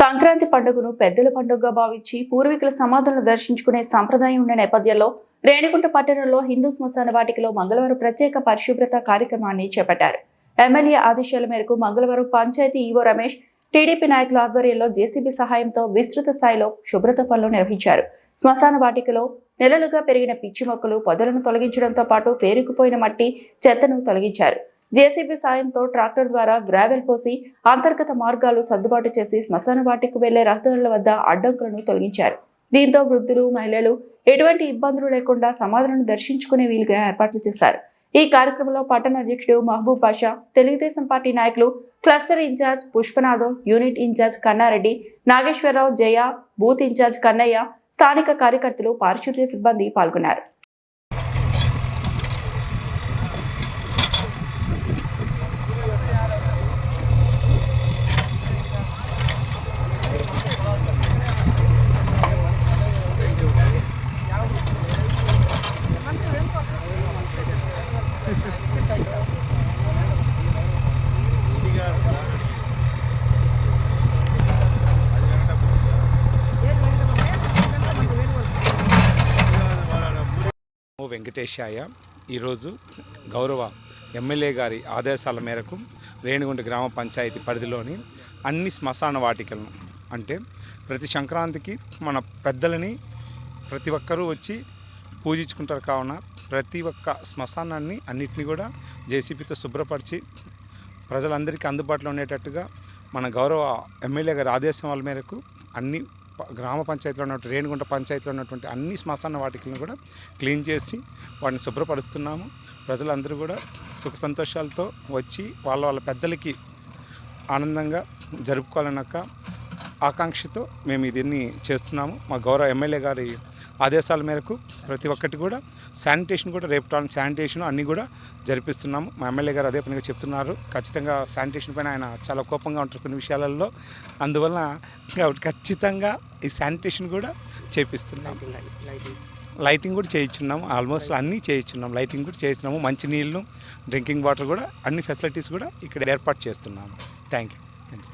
సంక్రాంతి పండుగను పెద్దల పండుగగా భావించి పూర్వీకుల సమాధులను దర్శించుకునే సంప్రదాయం ఉన్న నేపథ్యంలో రేణిగుంట పట్టణంలో హిందూ శ్మశాన వాటికలో మంగళవారం ప్రత్యేక పరిశుభ్రత కార్యక్రమాన్ని చేపట్టారు. ఎమ్మెల్యే ఆదేశాల మేరకు మంగళవారం పంచాయతీ ఈవో రమేష్ టీడీపీ నాయకుల ఆధ్వర్యంలో జేసీబీ సహాయంతో విస్తృత స్థాయిలో శుభ్రత పనులు నిర్వహించారు. శ్మశాన వాటికలో నెలలుగా పెరిగిన పిచ్చి మొక్కలు పొదలను తొలగించడంతో పాటు పేరుకుపోయిన మట్టి చెత్తను తొలగించారు. జేసీబీ సాయంతో ట్రాక్టర్ ద్వారా గ్రావెల్ పోసి అంతర్గత మార్గాలు సర్దుబాటు చేసి శ్మశాన వాటికి వెళ్ళే రహదారుల వద్ద అడ్డంకులను తొలగించారు. దీంతో వృద్ధులు మహిళలు ఎటువంటి ఇబ్బందులు లేకుండా సమాధులను దర్శించుకునే వీలుగా ఏర్పాట్లు చేశారు. ఈ కార్యక్రమంలో పట్టణ అధ్యక్షుడు మహబూబ్ బాషా తెలుగుదేశం పార్టీ నాయకులు cluster incharge Pushpanatham unit incharge Kanna Reddy Nageswara Rao Jaya booth incharge Kannaiah స్థానిక కార్యకర్తలు పారిశుద్ధ్య సిబ్బంది పాల్గొన్నారు. వెంకటేశాయ ఈరోజు గౌరవ ఎమ్మెల్యే గారి ఆదేశాల మేరకు రేణిగుంట గ్రామ పంచాయతీ పరిధిలోని అన్ని శ్మశాన వాటికలను అంటే ప్రతి సంక్రాంతికి మన పెద్దలని ప్రతి ఒక్కరూ వచ్చి పూజించుకుంటారు కావున ప్రతి ఒక్క శ్మశానాన్ని అన్నిటిని కూడా జేసీబీతో శుభ్రపరిచి ప్రజలందరికీ అందుబాటులో ఉండేటట్టుగా మన గౌరవ ఎమ్మెల్యే గారి ఆదేశాల మేరకు అన్ని గ్రామ పంచాయతీలో ఉన్నటువంటి రేణిగుంట పంచాయతీలో ఉన్నటువంటి అన్ని శ్మశాన వాటికలను కూడా క్లీన్ చేసి వాటిని శుభ్రపరుస్తున్నాము. ప్రజలందరూ కూడా సుఖ సంతోషాలతో వచ్చి వాళ్ళ వాళ్ళ పెద్దలకి ఆనందంగా జరుపుకోవాలన్న ఆకాంక్షతో మేము దీన్ని చేస్తున్నాము. మా గౌరవ ఎమ్మెల్యే గారి ఆదేశాల మేరకు ప్రతి ఒక్కటి కూడా శానిటేషన్ కూడా రేపు శానిటేషన్ అన్నీ కూడా జరిపిస్తున్నాము. మా ఎమ్మెల్యే గారు అదే పనిగా చెప్తున్నారు. ఖచ్చితంగా శానిటేషన్ పైన ఆయన చాలా కోపంగా ఉంటారు కొన్ని విషయాలలో. అందువలన కాబట్టి ఖచ్చితంగా ఈ శానిటేషన్ కూడా చేపిస్తున్నాం లైటింగ్ కూడా చేయించున్నాము. ఆల్మోస్ట్ అన్నీ చేయించున్నాం లైటింగ్ కూడా చేస్తున్నాము మంచినీళ్ళు డ్రింకింగ్ వాటర్ కూడా అన్ని ఫెసిలిటీస్ కూడా ఇక్కడ ఏర్పాటు చేస్తున్నాము. Thank you